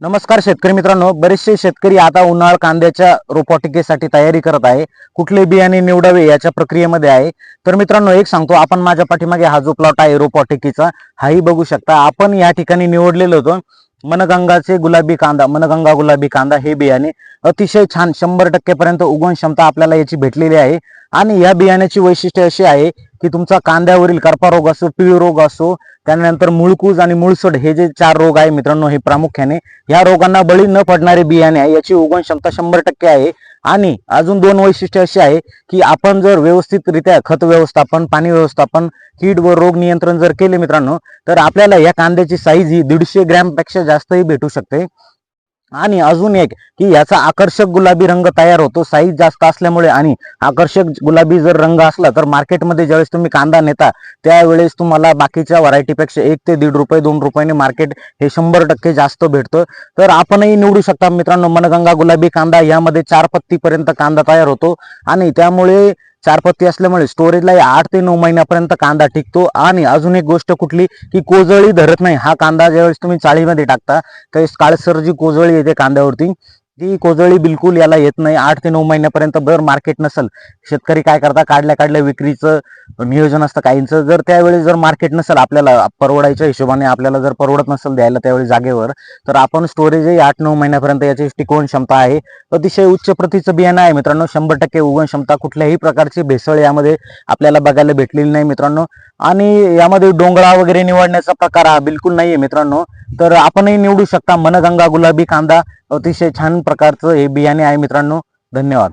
नमस्कार शेतकरी मित्रांनो बरेचसे शेतकरी आता उन्हाळ कांद्याच्या रोपवाटिकेसाठी तयारी करत आहे. कुठले बियाणे निवडावे याच्या प्रक्रियेमध्ये आहे. तर मित्रांनो एक सांगतो आपण माझ्या पाठीमागे हा जो प्लॉट आहे रोपवाटिकेचा हाही बघू शकता. आपण या ठिकाणी निवडलेलं होतं. मनगंगाचे गुलाबी कांदा मनगंगा गुलाबी कांदा हे बियाणे अतिशय छान शंभर टक्केपर्यंत उगवण क्षमता आपल्याला याची भेटलेली आहे. आणि या बियाण्याची वैशिष्ट्य अशी आहे की तुमचा कांद्यावरील करपा रोग असो पिळी रोग असो त्यानंतर मुळकूज आणि मुळसड हे जे चार रोग आहे मित्रांनो हे प्रामुख्याने या रोगांना बळी न पडणारे बियाणे आहे. याची उगवण क्षमता शंभर टक्के आहे. आणि अजून दोन वैशिष्ट्य अशी आहे की आपण जर व्यवस्थितरित्या खत व्यवस्थापन पाणी व्यवस्थापन कीड व रोग नियंत्रण जर केले मित्रांनो तर आपल्याला या कांद्याची साईज ही दीडशे ग्रॅमपेक्षा जास्तही भेटू शकते. आणि अजून एक की याचा आकर्षक गुलाबी रंग तयार होतो साईज जास्त असल्यामुळे. आणि आकर्षक गुलाबी जर रंग असला तर मार्केटमध्ये ज्यावेळेस तुम्ही कांदा नेता त्यावेळेस तुम्हाला बाकीच्या व्हरायटीपेक्षा एक ते दीड रुपये दोन रुपयाने मार्केट हे शंभर टक्के जास्त भेटतं. तर आपणही निवडू शकता मित्रांनो मनगंगा गुलाबी कांदा. यामध्ये चार पत्तीपर्यंत कांदा तयार होतो. आणि त्यामुळे चार पत्ती असल्यामुळे स्टोरेजला आठ ते नऊ महिन्यापर्यंत कांदा टिकतो. आणि अजून एक गोष्ट कुठली की कोजळी धरत नाही. हा कांदा ज्यावेळेस तुम्ही चाळीमध्ये टाकता त्यावेळेस काळसर जी कोजळी येते कांद्यावरती. ती कोजळी बिलकुल याला येत नाही. आठ ते नऊ महिन्यापर्यंत जर मार्केट नसेल. शेतकरी काय करता? काढल्या काढल्या विक्रीचं नियोजन असतं काहींचं. जर त्यावेळी जर मार्केट नसेल आपल्याला परवडायच्या हिशोबाने आपल्याला जर परवडत नसेल द्यायला त्यावेळी जागेवर तर आपण स्टोरेजही आठ नऊ महिन्यापर्यंत याची टिकवण क्षमता आहे. अतिशय उच्च प्रतीचं बियाणं आहे मित्रांनो. शंभर टक्के उगवण क्षमता कुठल्याही प्रकारची भेसळ यामध्ये आपल्याला बघायला भेटलेली नाही मित्रांनो. आणि यामध्ये डोंगळा वगैरे निवडण्याचा प्रकार हा बिलकुल नाहीये मित्रांनो. तर आपणही निवडू शकता मनगंगा गुलाबी कांदा. अतिशय छान प्रकारचं हे बियाणे आहे मित्रांनो. धन्यवाद.